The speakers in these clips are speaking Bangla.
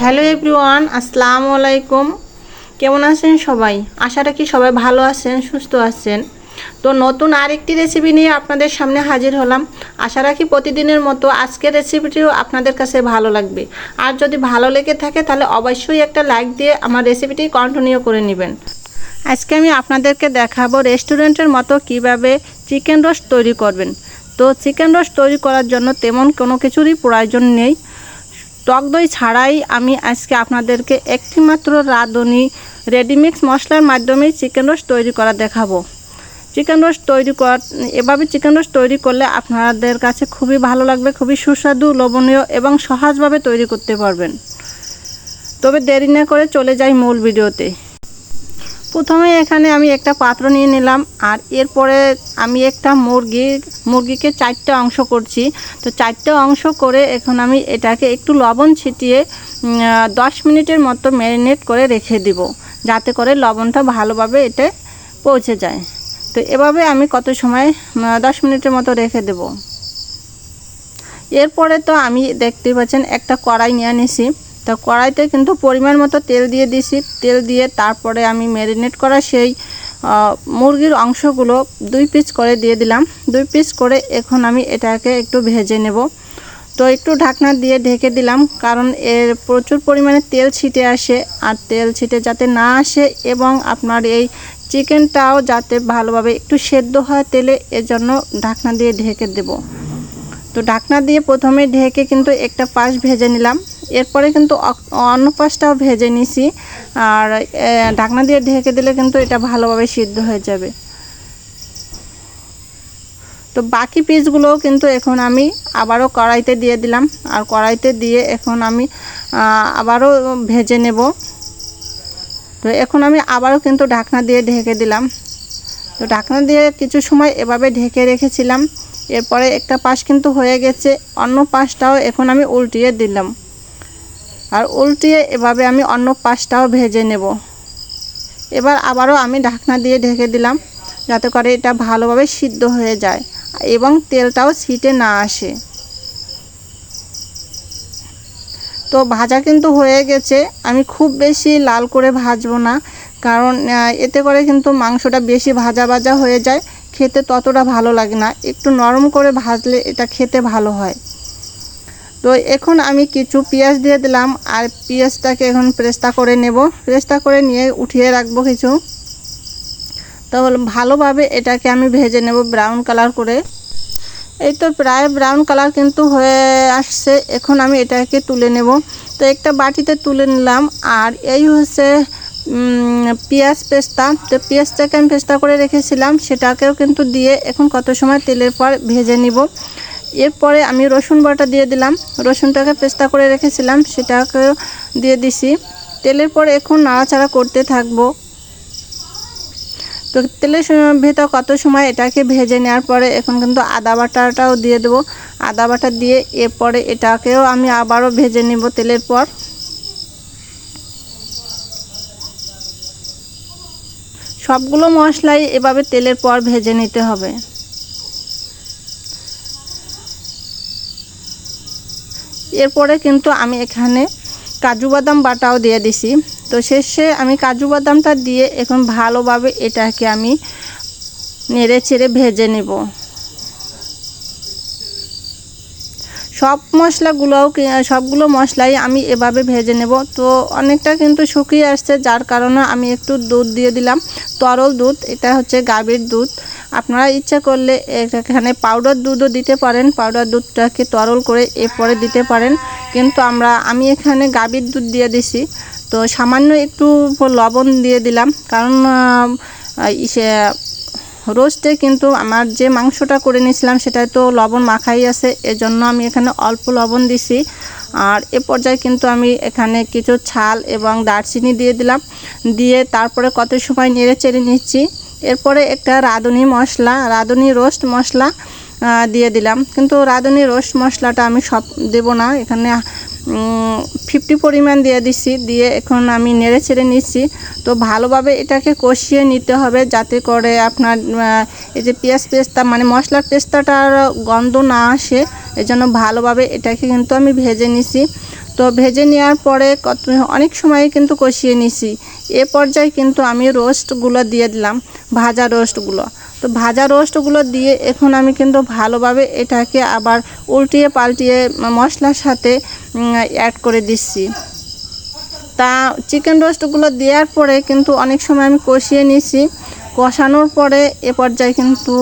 হ্যালো এভরিওয়ান, আসসালামু আলাইকুম। কেমন আছেন সবাই? আশা রাখি সবাই ভালো আছেন, সুস্থ আছেন? তো নতুন আরেকটি রেসিপি নিয়ে আপনাদের সামনে হাজির হলাম। আশা রাখি প্রতিদিনের মতো আজকের রেসিপিটিও আপনাদের কাছে ভালো লাগবে। আর যদি ভালো লেগে থাকে, তাহলে অবশ্যই একটা লাইক দিয়ে আমার রেসিপিটি কন্টিনিউ করে নেবেন। আজকে আমি আপনাদেরকে দেখাবো রেস্টুরেন্টের মতো কীভাবে চিকেন রোস্ট তৈরি করবেন। তো চিকেন রোস্ট তৈরি করার জন্য তেমন কোনো কিছুরই প্রয়োজন নেই। টক দই ছাড়াই আমি আজকে আপনাদেরকে একটিমাত্র রাঁধুনি রেডিমিক্স মশলার মাধ্যমে চিকেন রোস্ট তৈরি করা দেখাবো। চিকেন রোস্ট তৈরি কর, এভাবে চিকেন রোস্ট তৈরি করলে আপনাদের কাছে খুবই ভালো লাগবে, খুবই সুস্বাদু, লোভনীয় এবং সহজভাবে তৈরি করতে পারবেন। তবে দেরি না করে চলে যাই মূল ভিডিওতে। প্রথমে এখানে আমি একটা পাত্র নিয়ে নিলাম, আর এরপরে আমি একটা মুরগি, মুরগিকে চারটে অংশ করছি। তো চারটে অংশ করে এখন আমি এটাকে একটু লবণ ছিটিয়ে দশ মিনিটের মতো ম্যারিনেট করে রেখে দিব, যাতে করে লবণটা ভালোভাবে এতে পৌঁছে যায়। তো এভাবে আমি কত সময় দশ মিনিটের মতো রেখে দেব। এরপরে তো আমি দেখতে পাচ্ছেন একটা কড়াই নিয়ে নিছি। তো কড়াইতে কিন্তু পরিমাণ মতো তেল দিয়ে দিছি তেল দিয়ে তারপরে আমি ম্যারিনেট করা সেই মুরগির অংশগুলো দুই পিস করে দিয়ে দিলাম। দুই পিস করে এখন আমি এটাকে একটু ভেজে নেব। তো একটু ঢাকনা দিয়ে ঢেকে দিলাম, কারণ এর প্রচুর পরিমাণে তেল ছিটে আসে। আর তেল ছিটে যাতে না আসে এবং আপনার এই চিকেনটাও যাতে ভালোভাবে একটু সেদ্ধ হয় তেলে, এজন্য ঢাকনা দিয়ে ঢেকে দেবো। তো ঢাকনা দিয়ে প্রথমে ঢেকে কিন্তু একটা পাশ ভেজে নিলাম। এরপরে কিন্তু অন্য পাশটাও ভেজে নিছি। আর ঢাকনা দিয়ে ঢেকে দিলে কিন্তু এটা ভালোভাবে সিদ্ধ হয়ে যাবে। তো বাকি পিসগুলোও কিন্তু এখন আমি আবারও কড়াইতে দিয়ে দিলাম। আর কড়াইতে দিয়ে এখন আমি আবারও ভেজে নেব। তো এখন আমি আবারও কিন্তু ঢাকনা দিয়ে ঢেকে দিলাম। তো ঢাকনা দিয়ে কিছু সময় এভাবে ঢেকে রেখেছিলাম। এরপরে একটা পাশ কিন্তু হয়ে গেছে। অন্য পাশটাও এখন আমি উল্টিয়ে দিলাম। আর উল্টিয়ে এভাবে আমি অন্য পাশটাও ভেজে নেব। এবার আবারও আমি ঢাকনা দিয়ে ঢেকে দিলাম যাতে করে এটা ভালোভাবে সিদ্ধ হয়ে যায় এবং তেলটাও ছিটে না আসে। তো ভাজা কিন্তু হয়ে গেছে। আমি খুব বেশি লাল করে ভাজবো না, কারণ এতে করে কিন্তু মাংসটা বেশি ভাজা ভাজা হয়ে যায়। খেতে ততটা ভালো লাগে না। একটু নরম করে ভাজলে এটা খেতে ভালো হয়। তো এখন আমি কিছু পেঁয়াজ দিয়ে দিলাম আর পেঁয়াজটাকে এখন প্রেস্তা করে নেব। প্রেস্তা করে নিয়ে উঠিয়ে রাখব কিছু। তো ভালোভাবে এটাকে আমি ভেজে নেব ব্রাউন কালার করে। এই তো প্রায় ব্রাউন কালার কিন্তু হয়ে আসছে। এখন আমি এটাকে তুলে নেব। তো একটা বাটিতে তুলে নিলাম আর এই হচ্ছে পেঁয়াজ পেস্তা। তো পেঁয়াজটাকে আমি পেস্তা করে রেখেছিলাম, সেটাকেও কিন্তু দিয়ে এখন কত সময় তেলের পর ভেজে নিব। এরপরে আমি রসুন বাটা দিয়ে দিলাম। রসুনটাকে পেস্তা করে রেখেছিলাম সেটাকেও দিয়ে দিছি। তেলের পর এখন নাড়াচাড়া করতে থাকব। তো তেলের ভেতর কত সময় এটাকে ভেজে নেওয়ার পরে এখন কিন্তু আদা বাটাটাও দিয়ে দেবো। আদা বাটা দিয়ে এরপরে এটাকেও আমি আবারও ভেজে নেব তেলের পর। সবগুলো মশলাই এভাবে তেলের পর ভেজে নিতে হবে। এরপরে কিন্তু আমি এখানে কাজু বাদাম বাটাও দিয়ে দিছি। তো শেষে আমি কাজু বাদামটা দিয়ে এখন ভালোভাবে এটাকে আমি নেড়ে চেড়ে ভেজে নেব। সব মশলাগুলোও সবগুলো মশলাই আমি এভাবে ভেজে নেব। তো অনেকটা কিন্তু শুকিয়ে আসছে, যার কারণে আমি একটু দুধ দিয়ে দিলাম। তরল দুধ, এটা হচ্ছে গাভীর দুধ। আপনারা ইচ্ছা করলে এখানে পাউডার দুধও দিতে পারেন পাউডার দুধটাকে তরল করে এরপরে দিতে পারেন। কিন্তু আমরা, আমি এখানে গাভীর দুধ দিয়ে দিছি। তো সামান্য একটু লবণ দিয়ে দিলাম। কারণ সে রোস্টে কিন্তু আমার যে মাংসটা করে নিয়েছিলাম, সেটায় তো লবণ মাখাই আছে। এজন্য আমি এখানে অল্প লবণ দিছি। আর এ পর্যায়ে কিন্তু আমি এখানে কিছু ছাল এবং দারচিনি দিয়ে দিলাম। দিয়ে তারপরে কত সময় নেড়ে চেড়ে নিচ্ছি? এরপরে একটা রাঁধুনি মশলা, রাঁধুনি রোস্ট মশলা দিয়ে দিলাম। কিন্তু রাঁধুনি রোস্ট মশলাটা আমি সব দেবো না। এখানে ফিফটি পরিমাণ দিয়ে দিছি, দিয়ে এখন আমি নেড়ে ছেড়ে নিচ্ছি। তো ভালোভাবে এটাকে কষিয়ে নিতে হবে যাতে করে আপনার এই যে পেঁয়াজ পেস্তা মানে মশলার পেস্তাটার গন্ধ না আসে, এজন্য ভালোভাবে এটাকে কিন্তু আমি ভেজে নিছি। তো ভেজে নেওয়ার পরে কত, অনেক সময় কিন্তু কষিয়ে নিছি। এ পর্যায়ে কিন্তু আমি রোস্টগুলো দিয়ে দিলাম, ভাজা রোস্টগুলো। তো ভাজা রোস্টগুলো দিয়ে এখন আমি কিন্তু ভালোভাবে এটাকে আবার উল্টিয়ে পাল্টিয়ে মশলার সাথে অ্যাড করে দিচ্ছি। তা চিকেন রোস্টগুলো দেওয়ার পরে কিন্তু অনেক সময় আমি কষিয়ে নিছি কষানোর পরে এ পর্যায়ে কিন্তু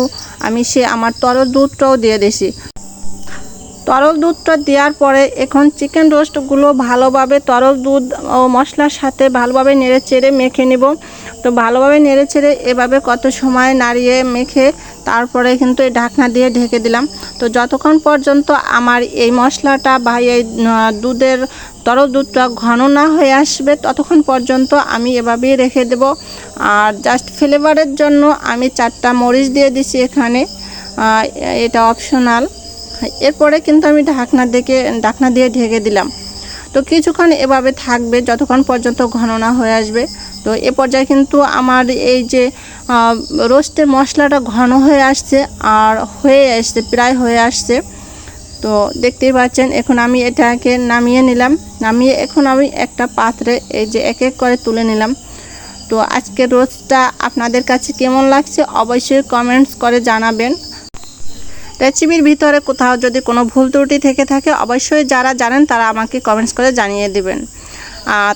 আমি সে আমার তরল দুধটাও দিয়ে দিছি তরল দুধটা দেওয়ার পরে এখন চিকেন রোস্টগুলো ভালোভাবে তরল দুধ ও মশলার সাথে ভালোভাবে নেড়ে চেড়ে মেখে নেব। তো ভালোভাবে নেড়ে চেড়ে এভাবে কত সময় নাড়িয়ে মেখে তারপরে কিন্তু এই ঢাকনা দিয়ে ঢেকে দিলাম। তো যতক্ষণ পর্যন্ত আমার এই মশলাটা বা এই দুধের তরল দুধটা ঘন না হয়ে আসবে, ততক্ষণ পর্যন্ত আমি এভাবেই রেখে দেব। আর জাস্ট ফ্লেভারের জন্য আমি চারটা মরিচ দিয়ে দিছি এখানে। এটা অপশনাল এরপরে কিন্তু আমি ঢাকনা দেখে ঢাকনা দিয়ে ঢেকে দিলাম। তো কিছুক্ষণ এভাবে থাকবে, যতক্ষণ পর্যন্ত ঘন না হয়ে আসবে। তো এ পর্যায়ে কিন্তু আমার এই যে রোস্টের মশলাটা ঘন হয়ে আসছে আর হয়ে আসছে, প্রায় হয়ে আসছে। তো দেখতেই পাচ্ছেন, এখন আমি এটাকে নামিয়ে নিলাম। নামিয়ে এখন আমি একটা পাত্রে এই যে এক এক করে তুলে নিলাম। তো আজকে রোস্টটা আপনাদের কাছে কেমন লাগছে অবশ্যই কমেন্টস করে জানাবেন। রেসিপির ভিতরে কোথাও যদি কোনো ভুল ত্রুটি থেকে থাকে, অবশ্যই যারা জানেন তারা আমাকে কমেন্টস করে জানিয়ে দিবেন।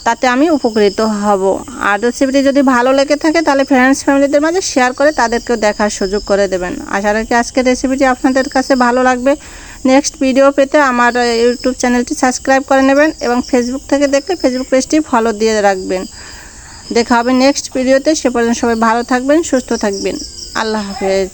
তাতে আমি উপকৃত হব। আর রেসিপিটি যদি ভালো লেগে থাকে, তাহলে ফ্রেন্ডস ফ্যামিলিদের মাঝে শেয়ার করে তাদেরকেও দেখার সুযোগ করে দেবেন। আশা রাখি আজকের রেসিপিটি আপনাদের কাছে ভালো লাগবে। নেক্সট ভিডিও পেতে আমার ইউটিউব চ্যানেলটি সাবস্ক্রাইব করে নেবেন এবং ফেসবুক থেকে দেখলে ফেসবুক পেজটি ফলো দিয়ে রাখবেন। দেখা হবে নেক্সট ভিডিওতে সে পর্যন্ত সবাই ভালো থাকবেন, সুস্থ থাকবেন। আল্লাহ হাফেজ।